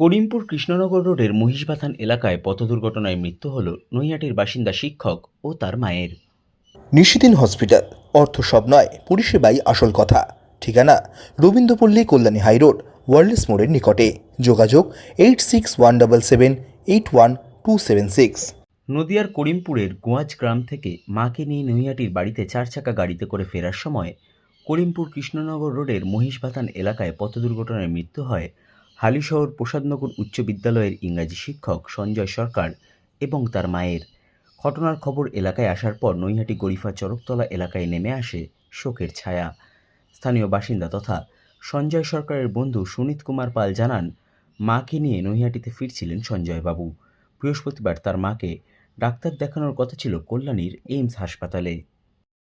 করিমপুর কৃষ্ণনগর রোডের মহিষবাথান এলাকায় পথ দুর্ঘটনায় মৃত্যু হল নৈহাটির বাসিন্দা শিক্ষক ও তার মায়ের। নিশিদিন হসপিটাল অর্থ সব নয় পরিষেবাই আসল কথা। ঠিকানা রবীন্দ্রপল্লী কল্যাণী হাইরোড ওয়ার্ল্ডস মোড়ের নিকটে। যোগাযোগ eight six one double seven eight one two seven six. নদিয়ার করিমপুরের গোয়াজ গ্রাম থেকে মাকে নিয়ে নৈহাটির বাড়িতে চার চাকা গাড়িতে করে ফেরার সময় করিমপুর কৃষ্ণনগর রোডের মহিষবাথান এলাকায় পথ দুর্ঘটনায় মৃত্যু হয় হালিশহর প্রসাদনগর উচ্চ বিদ্যালয়ের ইংরাজি শিক্ষক সঞ্জয় সরকার এবং তার মায়ের। ঘটনার খবর এলাকায় আসার পর নৈহাটি গরিফা চরকতলা এলাকায় নেমে আসে শোকের ছায়া। স্থানীয় বাসিন্দা তথা সঞ্জয় সরকারের বন্ধু সুনীত কুমার পাল জানান, মাকে নিয়ে নৈহাটিতে ফিরছিলেন সঞ্জয়বাবু বৃহস্পতিবার তার মাকে ডাক্তার দেখানোর কথা ছিল কল্যাণীর এইমস হাসপাতালে।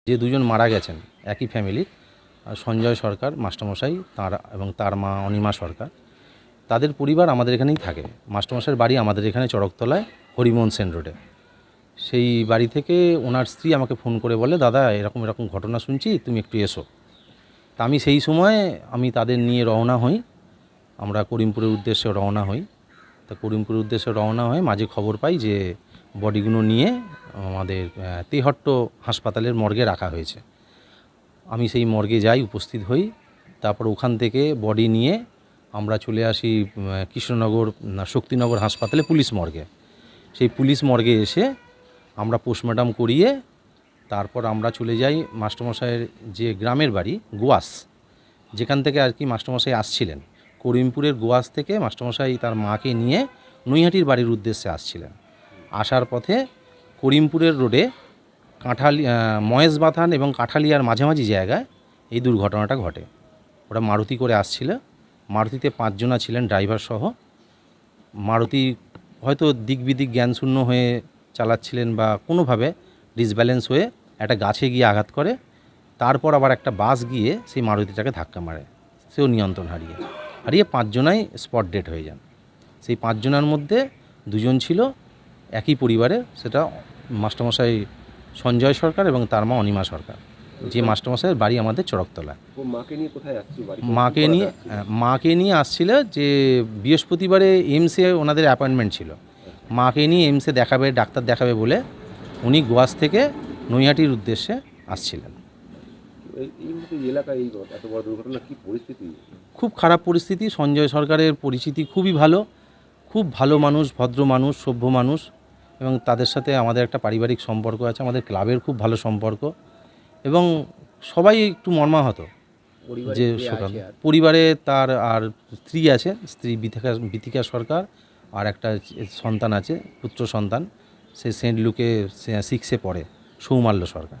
যে দুজন মারা গেছেন, একই ফ্যামিলির সঞ্জয় সরকার, মাস্টারমশাই, তার এবং তার মা অনিমা সরকার। তাদের পরিবার আমাদের এখানেই থাকে। মাস্টারমশাইয়ের বাড়ি আমাদের এখানে চড়কতলায় হরিমোহন সেন রোডে। সেই বাড়ি থেকে ওনার স্ত্রী আমাকে ফোন করে বলে, দাদা, এরকম এরকম ঘটনা শুনছি, তুমি একটু এসো। তা আমি সেই সময় আমি তাদের নিয়ে রওনা হই। আমরা করিমপুরের উদ্দেশ্যে রওনা হই। তা করিমপুরের উদ্দেশ্যে রওনা হয়ে মাঝে খবর পাই যে, বডিগুলো নিয়ে আমাদের তেহট্ট হাসপাতালের মর্গে রাখা হয়েছে। আমি সেই মর্গে যাই, উপস্থিত হই। তারপর ওখান থেকে বডি নিয়ে আমরা চলে আসি কৃষ্ণনগর শক্তিনগর হাসপাতালে পুলিশ মর্গে। সেই পুলিশ মর্গে এসে আমরা পোস্টমর্টম করিয়ে তারপর আমরা চলে যাই মাস্টারমশাইয়ের যে গ্রামের বাড়ি গোয়াস। যেখান থেকে আর কি মাস্টারমশাই আসছিলেন। করিমপুরের গোয়াস থেকে মাস্টারমশাই তার মাকে নিয়ে নৈহাটির বাড়ির উদ্দেশ্যে আসছিলেন। আসার পথে করিমপুরের রোডে কাঁঠালি আহ, মহেশবাথান এবং কাঁঠালিয়ার মাঝামাঝি জায়গায় এই দুর্ঘটনাটা ঘটে। ওরা মারুতি করে আসছিল। মারুতিতে পাঁচজনা ছিলেন ড্রাইভার সহ। মারুতি হয়তো দিক বিদিক জ্ঞানশূন্য হয়ে চালাচ্ছিলেন বা কোনোভাবে ডিসব্যালেন্স হয়ে একটা গাছে গিয়ে আঘাত করে, তারপর আবার একটা বাস গিয়ে সেই মারুতিটাকে ধাক্কা মারে। সেও নিয়ন্ত্রণ হারিয়ে। হারিয়ে পাঁচজনাই স্পট ডেট হয়ে যান। সেই পাঁচজনের মধ্যে দুজন ছিল একই পরিবারের, সেটা মাস্টারমশাই সঞ্জয় সরকার এবং তার মা অনিমা সরকার। যে মাস্টারমশাইয়ের বাড়ি আমাদের চড়কতলা। মাকে নিয়ে কোথায় মাকে নিয়ে হ্যাঁ, মাকে নিয়ে আসছিল যে বৃহস্পতিবারে এইমসে ওনাদের অ্যাপয়েন্টমেন্ট ছিল। মাকে নিয়ে এইমসে দেখাবে ডাক্তার দেখাবে বলে উনি গোয়াস থেকে নৈহাটির উদ্দেশ্যে আসছিলেন। খুব খারাপ পরিস্থিতি সঞ্জয় সরকারের পরিচিতি খুবই ভালো। খুব ভালো মানুষ ভদ্র মানুষ সভ্য মানুষ এবং তাদের সাথে আমাদের একটা পারিবারিক সম্পর্ক আছে আমাদের ক্লাবের খুব ভালো সম্পর্ক। এবং সবাই একটু মর্মাহত যে সকাল পরিবারে তার আর স্ত্রী আছে স্ত্রী বিথিকা বিথিকা সরকার আর একটা সন্তান আছে পুত্র সন্তান। সে সেন্ট লুকে সিক্সে পড়ে Soumalya Sarkar.